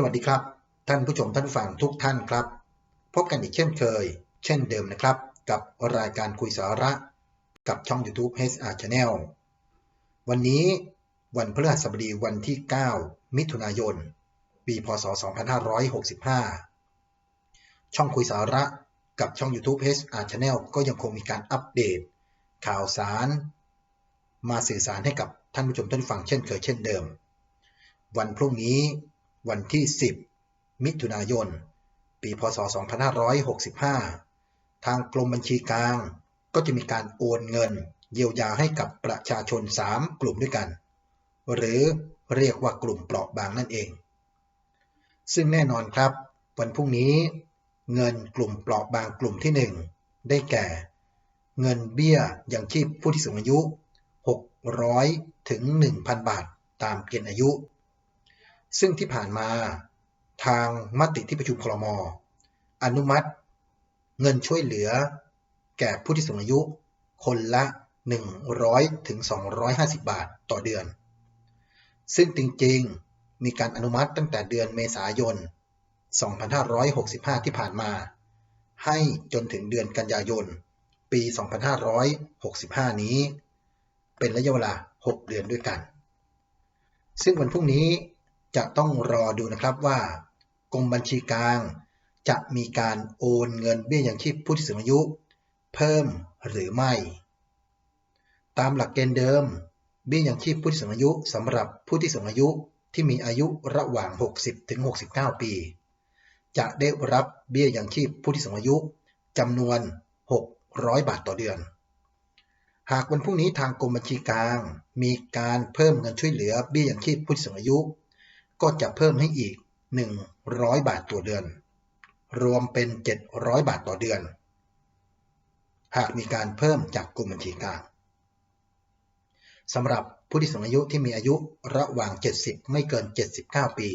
สวัสดีครับ ท่านผู้ชมท่านผู้ฟังทุกท่านครับ พบกันอีกเช่นเคย เช่นเดิมนะครับ กับรายการคุยสาระ กับช่อง YouTube HR Channel วันนี้วันพฤหัสบดีวันที่ 9 มิถุนายน ปี พศ 2565 ช่องคุยสาระกับช่อง YouTube HR Channel ก็ยังคงมีการอัปเดต ข่าวสาร มาสื่อสารให้กับท่านผู้ชมท่านผู้ฟังเช่นเคยเช่นเดิม วันพรุ่งนี้ วันที่ 10 มิถุนายน ปีพศ 2565 ทางกรมบัญชีกลางก็จะมีการโอนเงิน เยียวยาให้กับประชาชน 3 กลุ่มด้วยกัน หรือเรียกว่ากลุ่มเปราะบางนั่นเอง ซึ่งแน่นอนครับ วันพรุ่งนี้ เงินกลุ่มเปราะบางกลุ่มที่ 1 ได้แก่ เงินเบี้ยยังชีพผู้ที่สูงอายุ 600 ถึง 1,000 บาท ตามเกณฑ์อายุ ซึ่งที่ผ่านมาทางมติที่ประชุมคลมอนุมัติ เงินช่วยเหลือ แก่ผู้ที่สูงอายุ คนละ 100ถึง250 บาทต่อเดือน ซึ่งจริงๆ มีการอนุมัติตั้งแต่เดือนเมษายน 2565 ที่ผ่านมา ให้จนถึงเดือนกันยายน ปี 2565 นี้ เป็นระยะเวลา 6 เดือนด้วยกัน ซึ่งวันพรุ่งนี้ จะต้องรอดูนะครับว่ากรมบัญชีกลาง จะมีการโอนเงินเบี้ยยังชีพผู้ที่สูงอายุ เพิ่มหรือไม่ ตามหลักเกณฑ์เดิม เบี้ยยังชีพผู้ที่สูงอายุสำหรับผู้ที่สูงอายุที่มีอายุระหว่าง 60 ถึง 69 ปี จะได้รับเบี้ยยังชีพผู้ที่สูงอายุจำนวน 600 บาทต่อเดือน หากวันพรุ่งนี้ทางกรมบัญชีกลาง มีการเพิ่มเงินช่วยเหลือเบี้ยยังชีพผู้ที่สูงอายุ ก็จะเพิ่มให้อีก 100 บาทต่อเดือน รวมเป็น 700 บาทต่อเดือน หากมีการเพิ่มจากกรมบัญชีกลางสำหรับผู้ที่สูงอายุที่มีอายุระหว่าง 70 ไม่เกิน 79 ปี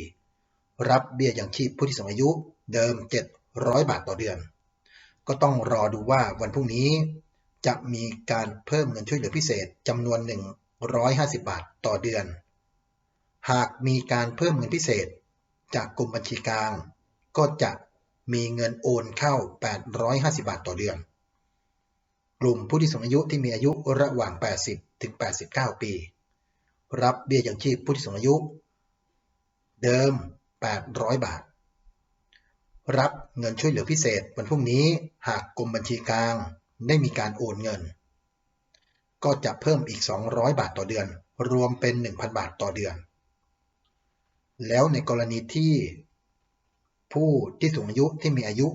รับเบี้ยยังชีพผู้ที่สูงอายุเดิม 700 บาทต่อเดือน ก็ต้องรอดูว่าวันพรุ่งนี้จะมีการเพิ่มเงินช่วยเหลือพิเศษจำนวน 150 บาทต่อเดือน หากมีการเพิ่มเงินพิเศษ จากกรมบัญชีกลาง ก็จะมีเงินโอนเข้า 850 บาทต่อเดือน กลุ่มผู้ที่สูงอายุที่มีอายุระหว่าง 80 ถึง 89 ปี รับเบี้ยยังชีพผู้ที่สูงอายุ เดิม 800 บาท รับเงินช่วยเหลือพิเศษวันพรุ่งนี้หากกรมบัญชีกลางได้มีการโอนเงิน ก็จะเพิ่มอีก 200 บาทต่อเดือน รวมเป็น 1,000 บาทต่อเดือน แล้วในกรณีที่ผู้ที่สูงอายุที่มีอายุ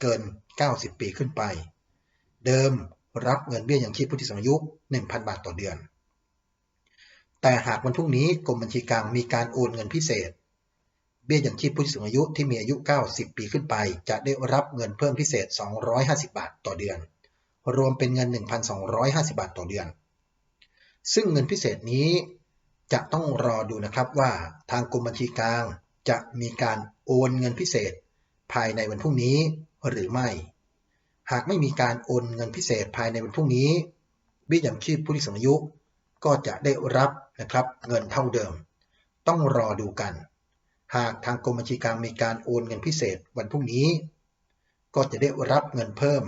เกิน 90 ปีขึ้นไป เดิมรับเงินเบี้ยยังชีพผู้ที่สูงอายุ 1,000 บาทต่อเดือน แต่หากวันพรุ่งนี้กรมบัญชีกลางมีการโอนเงินพิเศษ เบี้ยยังชีพผู้ที่สูงอายุที่มีอายุ 90 ปีขึ้นไป จะได้รับเงินเพิ่มพิเศษ 250 บาทต่อเดือน รวมเป็นเงิน 1,250 บาทต่อเดือน ซึ่งเงินพิเศษนี้ จะต้องรอดูนะครับว่าทางกรมบัญชีกลางจะมีการโอนเงินพิเศษ ภายในวันพรุ่งนี้หรือไม่ หากไม่มีการโอนเงินพิเศษภายในวันพรุ่งนี้เบี้ยยังชีพผู้ที่สูงอายุ ก็จะได้รับนะครับเงินเท่าเดิม ต้องรอดูกัน หากทางกรมบัญชีกลางมีการโอนเงินพิเศษวันพรุ่งนี้ ก็จะได้รับเงินเพิ่ม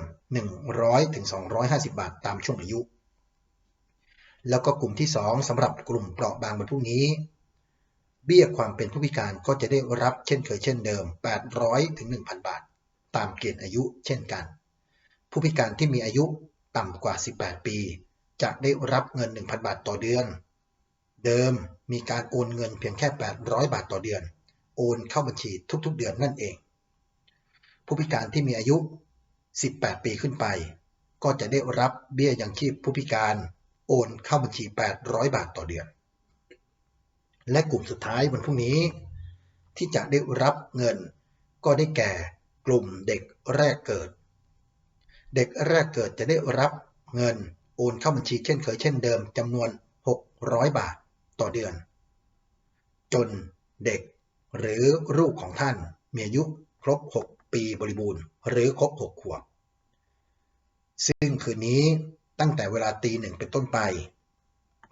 100ถึง250 บาทตามช่วงอายุ แล้วก็กลุ่มที่ 2สำหรับกลุ่มเปราะบางวันพรุ่งนี้ เบี้ยความเป็นผู้พิการก็จะได้รับเช่นเคยเช่นเดิม 800ถึง1,000 บาท ตามเกณฑ์อายุเช่นกัน ผู้พิการที่มีอายุต่ำกว่า 18 ปี จะได้รับเงิน 1,000 บาทต่อเดือน เดิมมีการโอนเงินเพียงแค่ 800 บาทต่อเดือน โอนเข้าบัญชีทุกๆ เดือนนั่นเอง ผู้พิการที่มีอายุ 18 ปีขึ้นไป ก็จะได้รับเบี้ยยังชีพผู้พิการ โอนเข้าบัญชี 800 บาทต่อเดือน และกลุ่มสุดท้ายวันพรุ่งนี้ ที่จะได้รับเงินก็ได้แก่กลุ่มเด็กแรกเกิด เด็กแรกเกิดจะได้รับเงินโอนเข้าบัญชีเช่นเคยเช่นเดิมจำนวน 600 บาทต่อเดือน จนเด็กหรือลูกของท่านมีอายุครบ 6 ปีบริบูรณ์ หรือครบ 6 ขวบ ซึ่งคืนนี้ ตั้งแต่เวลาตีหนึ่งเป็นต้นไป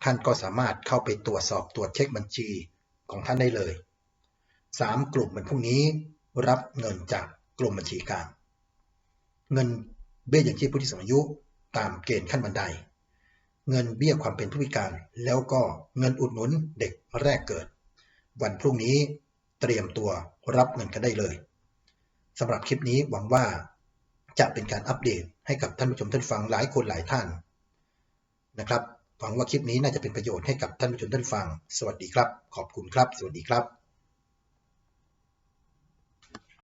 ท่านก็สามารถเข้าไปตรวจสอบตรวจเช็คบัญชีของท่านได้เลย 3 กลุ่มวันพรุ่งนี้รับเงินจากกรมบัญชีกลาง เงินเบี้ยอย่างชีพผู้ที่สูงอายุตามเกณฑ์ขั้นบันได เงินเบี้ยความเป็นผู้พิการ แล้วก็เงินอุดหนุนเด็กแรกเกิด วันพรุ่งนี้เตรียมตัวรับเงินกันได้เลยสำหรับคลิปนี้หวังว่าจะเป็นการอัปเดต ให้กับท่านผู้ชมท่านฟังหลายคนหลายท่านนะครับหวังว่าคลิปนี้น่าจะเป็นประโยชน์ให้กับท่านผู้ชมท่านฟัง สวัสดีครับ ขอบคุณครับ สวัสดีครับ